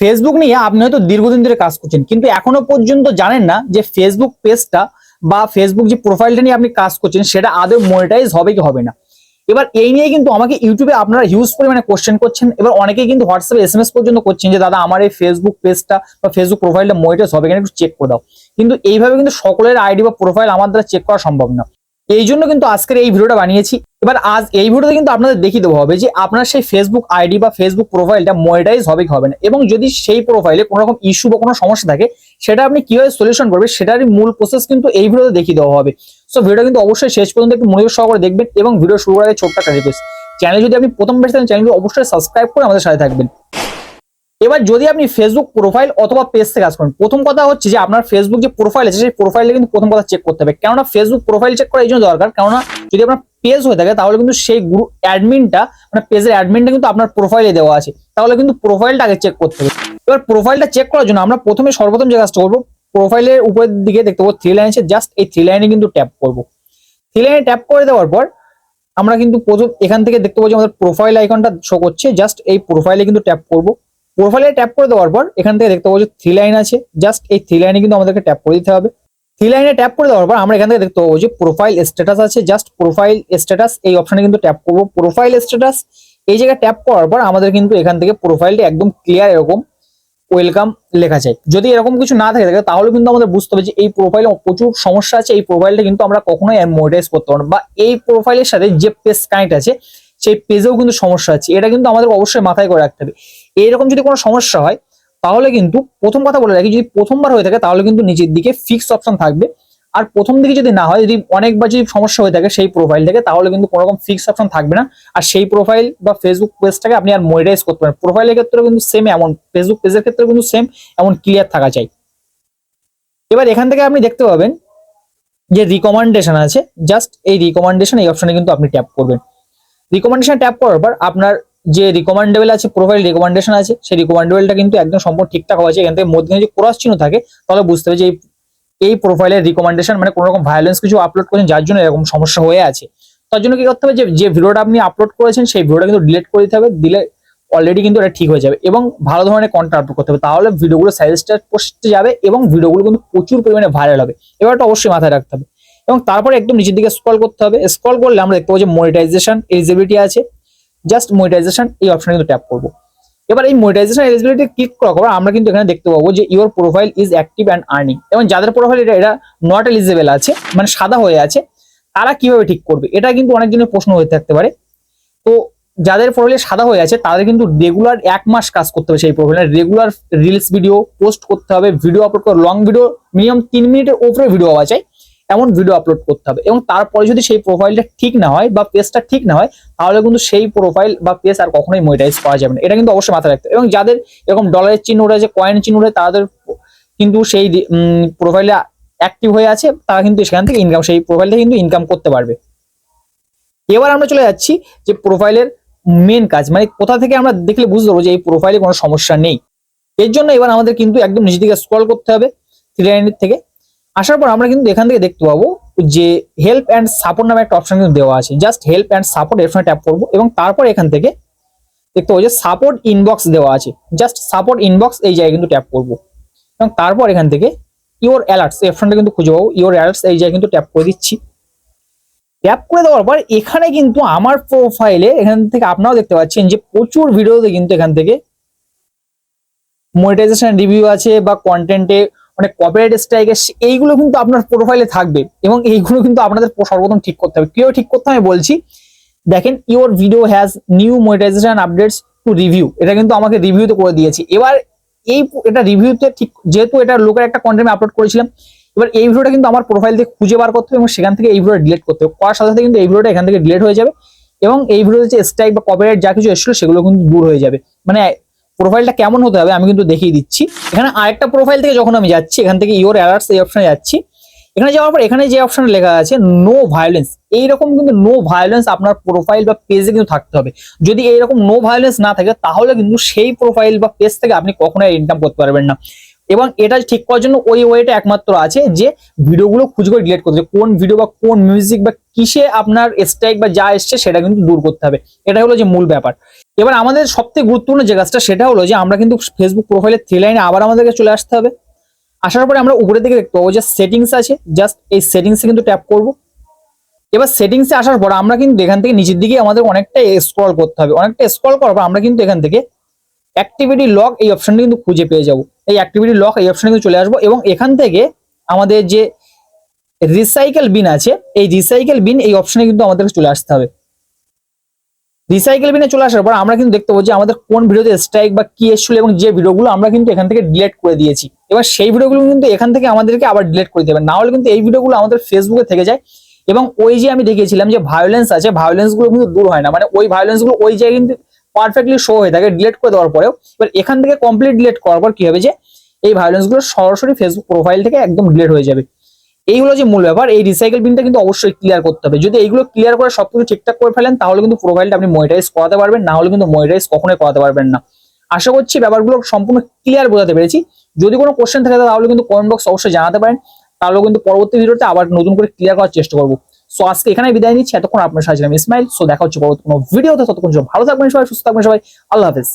Facebook নিয়ে আপনি হয়তো দীর্ঘদিন ধরে কাজ করছেন, কিন্তু এখনও পর্যন্ত জানেন না যে ফেসবুক পেজটা বা ফেসবুক যে প্রোফাইলটা নিয়ে আপনি কাজ করছেন, সেটা আদৌ মনিটাইজ হবে কি হবে না। এবার এই নিয়ে কিন্তু আমাকে ইউটিউবে আপনারা হিউজ পরিমাণে কোশ্চেন করছেন, এবার অনেকেই কিন্তু হোয়াটসঅ্যাপে এস এম এস পর্যন্ত করছেন যে, দাদা, আমার এই ফেসবুক পেজটা বা ফেসবুক প্রোফাইলটা মনিটাইজ হবে কিনা একটু চেক করে দাও। কিন্তু এইভাবে কিন্তু সকলের আইডি বা প্রোফাইল আমার দ্বারা চেক করা সম্ভব না। এই জন্য কিন্তু আজকের এই ভিডিওটা বানিয়েছি। এবার আজ এই ভিডিওতে কিন্তু আপনাদের দেখিয়ে দেবো হবে যে আপনার সেই ফেসবুক আইডি বা ফেসবুক প্রোফাইলটা মনিটাইজ হবে কি হবে না। এবং যদি সেই প্রোফাইলে কোনো রকম ইস্যু বা কোনো সমস্যা থাকে, সেটা আপনি কীভাবে সলিউশন করবেন, সেটারই মূল প্রসেস কিন্তু এই ভিডিওতে দেখিয়ে দেওয়া হবে। সো ভিডিও কিন্তু অবশ্যই শেষ পর্যন্ত একটু মনোযোগ সহকারে দেখবেন এবং ভিডিও শুরু করার আগে ছোট্ট একটা রিকোয়েস্ট চ্যানেল যদি আপনি প্রথম বেশ থাকেন চ্যানেলটি অবশ্যই সাবস্ক্রাইব করে আমাদের সাথে থাকবেন। এবার যদি আপনি ফেসবুক প্রোফাইল অথবা পেজ থেকে কাজ করেন, প্রথম কথা হচ্ছে যে আপনার ফেসবুক যে প্রোফাইল আছে, সেই প্রোফাইলে কিন্তু প্রথম কথা চেক করতে হবে। কেননা ফেসবুক প্রোফাইল চেক করা এই জন্য দরকার, কেননা যদি আপনার পেজ হয়ে থাকে, তাহলে কিন্তু সেই গ্রুপ অ্যাডমিনটা মানে পেজের অ্যাডমিনটা কিন্তু আপনার প্রোফাইলে দেওয়া আছে। তাহলে কিন্তু প্রোফাইলটা আগে চেক করতে হবে। এবার প্রোফাইলটা চেক করার জন্য আমরা প্রথমে সর্বপ্রথম যে কাজটা করব প্রোফাইলের উপরের দিকে দেখতে পাবো থ্রি লাইন আছে জাস্ট এই থ্রি লাইনে কিন্তু ট্যাপ করব। থ্রি লাইনে ট্যাপ করে দেওয়ার পর, আমরা কিন্তু প্রথম এখান থেকে দেখতে পাবো যে আমাদের প্রোফাইল আইকনটা শো করছে জাস্ট এই প্রোফাইলে কিন্তু ট্যাপ করব। প্রোফাইলে ট্যাপ করে দেওয়ার পর, এখান থেকে দেখতে পাবো যে থ্রি লাইন আছে জাস্ট এই থ্রি লাইনে কিন্তু আমাদেরকে ট্যাপ করে দিতে হবে। লাইনে ট্যাপ করে দেওয়ার পর আমরা এখান থেকে দেখতে পাবো যে প্রোফাইল স্ট্যাটাস আছে জাস্ট প্রোফাইল স্ট্যাটাস এই অপশনে কিন্তু ট্যাপ করব প্রোফাইল স্ট্যাটাস এই জায়গায় ট্যাপ করার পর আমাদের কিন্তু এখান থেকে প্রোফাইলটা একদম ক্লিয়ার এরকম ওয়েলকাম লেখা চাই যদি এরকম কিছু না থাকে থাকে তাহলে কিন্তু আমাদের বুঝতে হবে যে এই প্রোফাইলে প্রচুর সমস্যা আছে, এই প্রোফাইলটা কিন্তু আমরা কখনোই মনিটাইজ করতে পারব বা এই প্রোফাইলের সাথে যে পেজ কানেক্ট আছে, সেই পেজেও কিন্তু সমস্যা আছে। এটা কিন্তু আমাদের অবশ্যই মাথায় করে রাখতে হবে। এইরকম যদি কোনো সমস্যা হয় তাহলে কিন্তু প্রথম কথা বলে রাখি, যদি প্রথমবার হয়ে থাকে তাহলে কিন্তু নিচের দিকে ফিক্স অপশন থাকবে। আর প্রথম দিকে যদি না হয়, যদি অনেকবার যদি সমস্যা হয়ে থাকে সেই প্রোফাইল থেকে, তাহলে কিন্তু কোনো রকম ফিক্স অপশন থাকবে না। আর সেই প্রোফাইল বা ফেসবুক পেজটাকে আপনি আর মনিটাইজ করতে পারেন। প্রোফাইলের ক্ষেত্রে কিন্তু সেম এমন ফেসবুক পেজের ক্ষেত্রে কিন্তু সেম এমন ক্লিয়ার থাকা চাই। এবার এখান থেকে আপনি দেখতে পাবেন যে রিকমেন্ডেশন আছে। জাস্ট এই রিকমেন্ডেশন এই অপশনে কিন্তু আপনি ট্যাপ করবেন। রিকমেন্ডেশন ট্যাপ করার পর আপনার যে রিকমেন্ডেবল আছে প্রোফাইল রিকমেন্ডেশন আছে, সেই রিকমেন্ডেবলটা কিন্তু একদম সম্পূর্ণ ঠিকঠাক হওয়া এখান থেকে মধ্যে যদি ক্রস চিহ্ন থাকে, তাহলে বুঝতে হবে যে এই প্রোফাইলের রিকমেন্ডেশন মানে কোনো রকম ভায়োলেন্স কিছু আপলোড করেছেন, যার জন্য এরকম সমস্যা হয়ে আছে। তার জন্য কি করতে হবে যে ভিডিওটা আপনি আপলোড করেছেন, সেই ভিডিওটা কিন্তু ডিলিট করে দিতে হবে দিলে অলরেডি কিন্তু এটা ঠিক হয়ে যাবে এবং ভালো ধরনের কন্টেন্ট আপলোড করতে হবে। তাহলে ভিডিওগুলো সাজেস্টার পোস্টে যাবে এবং ভিডিওগুলো কিন্তু প্রচুর পরিমাণে ভাইরাল হবে। এবার এটা অবশ্যই মাথায় রাখতে হবে। এবং তারপরে একদম নিচের দিকে স্ক্রল করতে হবে। স্ক্রল করলে আমরা দেখতে পাবো যে মনিটাইজেশন এলিজিবিলিটি আছে। জাস্ট মনিটাইজেশন এই অপশনে কিন্তু ট্যাপ করব। এবার এই মনিটাইজেশন এলিজিবিলিটি ক্লিক করার পর আমরা কিন্তু এখানে দেখতে পাবো যে your profile is active and earning এবং যাদের প্রোফাইল এটা এটা নট এলিজিবল আছে মানে সাদা হয়ে আছে, তারা কীভাবে ঠিক করবে? এটা কিন্তু অনেক দিনের প্রশ্ন হয়ে থাকতে পারে। তো যাদের প্রোফাইলে সাদা হয়ে আছে, তাদের কিন্তু রেগুলার এক মাস কাজ করতে হবে সেই প্রোফাইলে রেগুলার রিলস ভিডিও পোস্ট করতে হবে ভিডিও আপলোড করে লং ভিডিও মিনিমাম তিন মিনিটের উপরে ভিডিও হওয়া চাই এমন ভিডিও আপলোড করতে হবে। এবং তারপরে যদি সেই প্রোফাইলটা ঠিক না হয় বা পেজটা ঠিক না হয়, তাহলে কিন্তু সেই প্রোফাইল বা পেজ আর কখনোই মনিটাইজ করা যাবে না। এটা কিন্তু অবশ্যই মাথায় রাখতে হবে। এবং যাদের এরকম ডলারের চিহ্ন উঠেছে কয়েন চিহ্ন উঠে তাদের কিন্তু সেই প্রোফাইলে অ্যাক্টিভ হয়ে আছে, তারা কিন্তু সেখান থেকে ইনকাম সেই প্রোফাইল থেকে কিন্তু ইনকাম করতে পারবে। এবার আমরা চলে যাচ্ছি যে প্রোফাইলের মেন কাজ মানে কোথা থেকে আমরা দেখলে বুঝতে পারব যে এই প্রোফাইলে কোনো সমস্যা নেই। এর জন্য এবার আমাদের কিন্তু একদম নিচের দিকে স্ক্রল করতে হবে থ্রি লাইনের থেকে। আসার পর আমরা কিন্তু এখান থেকে দেখতে পাবো যে হেল্প অ্যান্ড সাপোর্ট নামে একটা অপশন কিন্তু দেওয়া আছে। জাস্ট হেল্প অ্যান্ড সাপোর্ট এর ট্যাপ করব এবং তারপর এখান থেকে দেখতে পাবো যে সাপোর্ট ইনবক্স দেওয়া আছে। জাস্ট সাপোর্ট ইনবক্স এই জায়গায় কিন্তু ট্যাপ করব। এবং তারপর এখান থেকে ইওর অ্যালার্টস এই অপশনটা কিন্তু খুঁজে পাবো। ইওর অ্যালার্টস এই জায়গায় কিন্তু ট্যাপ করে দিচ্ছি। ট্যাপ করে দেওয়ার পর এখানে কিন্তু আমার প্রোফাইলে এখান থেকে আপনারাও দেখতে পাচ্ছেন যে প্রচুর ভিডিওতে কিন্তু এখান থেকে মনিটাইজেশন রিভিউ আছে বা কন্টেন্টে মানে কপিরাইট স্ট্রাইক এইগুলো কিন্তু আপনার প্রোফাইলে থাকবে এবং এইগুলো কিন্তু আপনাদের সর্বপ্রথম ঠিক করতে হবে। কেউ ঠিক করতে হবে বলছি, দেখেন your video has new monetization updates to review এটা কিন্তু আমাকে রিভিউতে করে দিয়েছে। এবার এই এটা রিভিউতে ঠিক যেহেতু এটা লোকের একটা কন্টেন্ট আপলোড করেছিলাম, এবার এই ভিডিওটা কিন্তু আমার প্রোফাইল থেকে খুঁজে বার করতে হবে এবং সেখান থেকে এই ভিডিওটা ডিলিট করতে হবে। করার সাথে সাথে কিন্তু এই ভিডিওটা এখান থেকে ডিলিট হয়ে যাবে এবং এই ভিডিওতে যে স্ট্রাইক বা কপিরাইট যা কিছু এসেছিল সেগুলো কিন্তু দূর হয়ে যাবে। মানে প্রোফাইলটা কেমন হতে হবে আমি কিন্তু দেখিয়ে দিচ্ছি। এখানে আরেকটা প্রোফাইল থেকে যখন আমি যাচ্ছি, এখান থেকে ইওর অ্যালার্টস এই অপশনে যাচ্ছি। এখানে যাওয়ার পর এখানে যে অপশন লেখা আছে নো ভায়োলেন্স এইরকম কিন্তু নো ভায়োলেন্স আপনার প্রোফাইল বা পেজে কিন্তু থাকতে হবে। যদি এইরকম নো ভায়োলেন্স না থাকে, তাহলে কিন্তু সেই প্রোফাইল বা পেজ থেকে আপনি কখনোই ইনকাম করতে পারবেন না। এবং এটা ঠিক করার জন্য ওই ওয়েটা একমাত্র আছে যে ভিডিওগুলো খুঁজে করে ডিলিট করতে। কোন ভিডিও বা কোন মিউজিক বা কিসে আপনার স্ট্রাইক বা যা এসছে, সেটা কিন্তু দূর করতে হবে। এটা হলো যে মূল ব্যাপার। এবার আমাদের সবথেকে গুরুত্বপূর্ণ যে কাজটা সেটা হলো যে আমরা কিন্তু ফেসবুক প্রোফাইলের থ্রি লাইনে আবার আমাদেরকে চলে আসতে হবে। আসার পরে আমরা উপরে দিকে দেখতে পাবো যে সেটিংস আছে জাস্ট এই সেটিংসে কিন্তু ট্যাপ করব। এবার সেটিংসে আসার পর আমরা কিন্তু এখান থেকে নিচের দিকে আমাদের অনেকটা স্ক্রল করতে হবে। অনেকটা স্ক্রল করার পর আমরা কিন্তু এখান থেকে অ্যাক্টিভিটি লক এই অপশনটা কিন্তু খুঁজে পেয়ে যাব। এই অ্যাক্টিভিটি লক এই অপশনে কিন্তু চলে আসব এবং এখান থেকে আমাদের যে রিসাইকেল বিন আছে, এই রিসাইকেল বিন এই অপশনে কিন্তু আমাদের চলে আসতে হবে। রিসাইকেল বিনে চলে আসার পর আমরা কিন্তু দেখতে পাবো যে আমাদের কোন ভিডিওতে স্ট্রাইক বা কি এসেছিল এবং যে ভিডিওগুলো আমরা কিন্তু এখান থেকে ডিলেট করে দিয়েছি। এবার সেই ভিডিওগুলো কিন্তু এখান থেকে আমাদেরকে আবার ডিলেট করে দিতে হবে না হলে কিন্তু এই ভিডিওগুলো আমাদের ফেসবুকে থেকে যায় এবং ওই যে আমি দেখিয়েছিলাম যে ভায়োলেন্স আছে ভায়োলেন্সগুলো কিন্তু দূর হয় না। মানে ওই ভায়োলেন্সগুলো ওই জায়গায় কিন্তু পারফেক্টলি শো হয়ে থাকে ডিলেট করে দেওয়ার পরেও। এবার এখান থেকে কমপ্লিট ডিলিট করার পর কি হবে যে, এই ভায়োলেন্সগুলো সরাসরি ফেসবুক প্রোফাইল থেকে একদম ডিলেট হয়ে যাবে। এই হলো যে মূল ব্যাপার, এই রিসাইকেল বিনটা কিন্তু অবশ্যই ক্লিয়ার করতে হবে। যদি এইগুলো ক্লিয়ার করে সবকিছু ঠিকঠাক করে ফেলেন, তাহলে কিন্তু প্রোফাইলটা আপনি মনিটাইজ করাতে পারবেন, না হলে কিন্তু মনিটাইজ কখনোই করাতে পারবেন না। আশা করছি ব্যাপারগুলো সম্পূর্ণ ক্লিয়ার বোঝাতে পেরেছি। যদি কোনো কোশ্চেন থাকে, তাহলে কিন্তু কমেন্ট বক্স অবশ্যই জানাতে পারেন। তাহলে কিন্তু পরবর্তী ভিডিওতে আবার নতুন করে ক্লিয়ার করার চেষ্টা করব। সো আজকে এখানে বিদায় নিচ্ছি। এতক্ষণ আপনার সাহায্য ইসমাইল সো দেখা হচ্ছে পরবর্তী কোনো ভিডিওতে ততক্ষণ ভালো থাকবেন সবাই, সুস্থ থাকবেন সবাই। আল্লাহ হাফেজ।